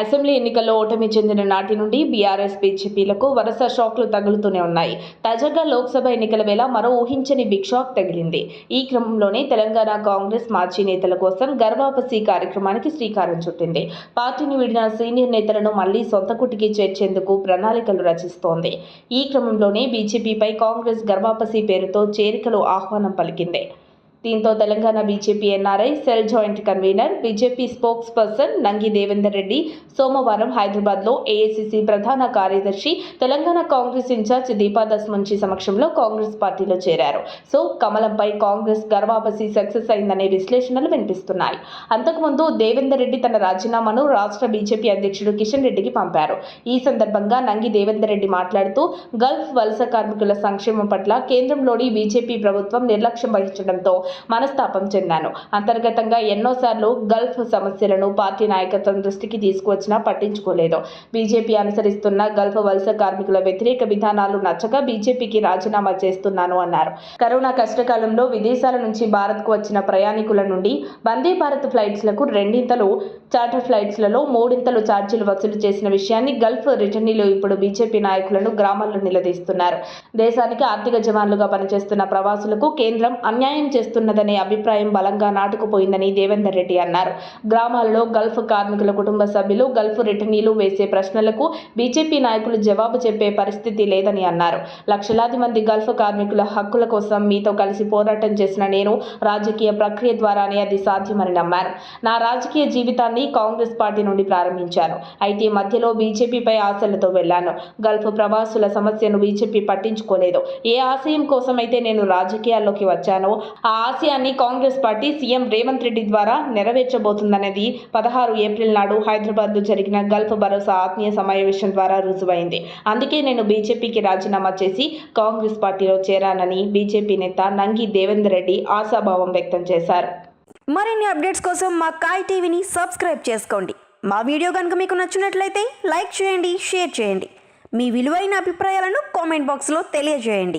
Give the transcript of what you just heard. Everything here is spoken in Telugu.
అసెంబ్లీ ఎన్నికల్లో ఓటమి చెందిన నాటి నుండి బీఆర్ఎస్ బీజేపీలకు వరుస షాక్లు తగులుతూనే ఉన్నాయి. తాజాగా లోక్సభ ఎన్నికల వేళ మరో ఊహించని బిగ్ షాక్ తగిలింది. ఈ క్రమంలోనే తెలంగాణ కాంగ్రెస్ మాజీ నేతల కోసం గర్వాపసి కార్యక్రమానికి శ్రీకారం చుట్టింది. పార్టీని వీడిన సీనియర్ నేతలను మళ్ళీ సొంత కుటికి చేర్చేందుకు ప్రణాళికలు రచిస్తోంది. ఈ క్రమంలోనే బీజేపీపై కాంగ్రెస్ గర్వాపసి పేరుతో చేరికలు ఆహ్వానం పలికింది. దీంతో Telangana BJP NRI cell joint convener BJP spokesperson Nangi Devender Reddy సోమవారం హైదరాబాద్లో ఏఐసిసి ప్రధాన కార్యదర్శి తెలంగాణ కాంగ్రెస్ ఇన్ఛార్జ్ దీపాదాస్ మున్షి సమక్షంలో కాంగ్రెస్ పార్టీలో చేరారు. సో కమలంపై కాంగ్రెస్ గర్వాపసి సక్సెస్ అయిందనే విశ్లేషణలు వినిపిస్తున్నాయి. అంతకుముందు దేవేందర్ రెడ్డి తన రాజీనామాను రాష్ట్ర బీజేపీ అధ్యక్షుడు కిషన్ రెడ్డికి పంపారు. ఈ సందర్భంగా నంగి దేవేందర్ రెడ్డి మాట్లాడుతూ గల్ఫ్ వలస కార్మికుల సంక్షేమం పట్ల కేంద్రంలోని బీజేపీ ప్రభుత్వం నిర్లక్ష్యం వహించడంతో మనస్తాపం చెందాను. అంతర్గతంగా ఎన్నోసార్లు గల్ఫ్ సమస్యలను పార్టీ నాయకత్వం దృష్టికి తీసుకువచ్చినా పట్టించుకోలేదు. బీజేపీ అనుసరిస్తున్న గల్ఫ్ వలస కార్మికుల వ్యతిరేక విధానాలు నచ్చక బీజేపీకి రాజీనామా చేస్తున్నాను అన్నారు. కరోనా కష్టకాలంలో విదేశాల నుంచి భారత్కు వచ్చిన ప్రయాణికుల నుండి వందే భారత్ ఫ్లైట్స్లకు రెండింతలు చార్టర్ ఫ్లైట్స్లలో మూడింతలు ఛార్జీలు వసూలు చేసిన విషయాన్ని గల్ఫ్ రిటర్నీలు ఇప్పుడు బీజేపీ నాయకులను గ్రామాల్లో నిలదీస్తున్నారు. దేశానికి ఆర్థిక జవాన్లుగా పనిచేస్తున్న ప్రవాసులకు కేంద్రం అన్యాయం చేస్తున్నదనే అభిప్రాయం బలంగా నాటుకుపోయిందని దేవేందర్ రెడ్డి అన్నారు. గ్రామాల్లో గల్ఫ్ కార్మికుల కుటుంబ సభ్యులు గల్ఫ్ రిటర్నీలు వేసే ప్రశ్నలకు బీజేపీ నాయకులు జవాబు చెప్పే పరిస్థితి లేదని అన్నారు. లక్షలాది మంది గల్ఫ్ కార్మికుల హక్కుల కోసం మీతో కలిసి పోరాటం చేసిన నేను రాజకీయ ప్రక్రియ ద్వారానే అది సాధ్యమని నమ్మాను. నా రాజకీయ జీవితాన్ని కాంగ్రెస్ పార్టీ నుండి ప్రారంభించాను. అయితే మధ్యలో బీజేపీపై ఆశలతో వెళ్ళాను. గల్ఫ్ ప్రవాసుల సమస్యను బీజేపీ పట్టించుకోలేదు. ఏ ఆశయం కోసమైతే నేను రాజకీయాల్లోకి వచ్చానో ఆ ఆశయాన్ని Congress party CM Revanth Reddy ద్వారా నెరవేర్చబోతుందనేది పదహారు ఏప్రిల్ నాడు హైదరాబాద్లో జరిగిన గల్ఫ్ భరోసా ఆత్మీయ సమావేశం ద్వారా రుజువైంది. అందుకే నేను బీజేపీకి రాజీనామా చేసి కాంగ్రెస్ పార్టీలో చేరానని బీజేపీ నేత నంగి దేవేందర్ రెడ్డి ఆశాభావం వ్యక్తం చేశారు. మరిన్ని అప్డేట్స్ కోసం మా కాయ్ టీవీని సబ్స్క్రైబ్ చేసుకోండి. మా వీడియో కనుక మీకు నచ్చినట్లయితే లైక్ చేయండి షేర్ చేయండి. మీ విలువైన అభిప్రాయాలను కామెంట్ బాక్స్లో తెలియజేయండి.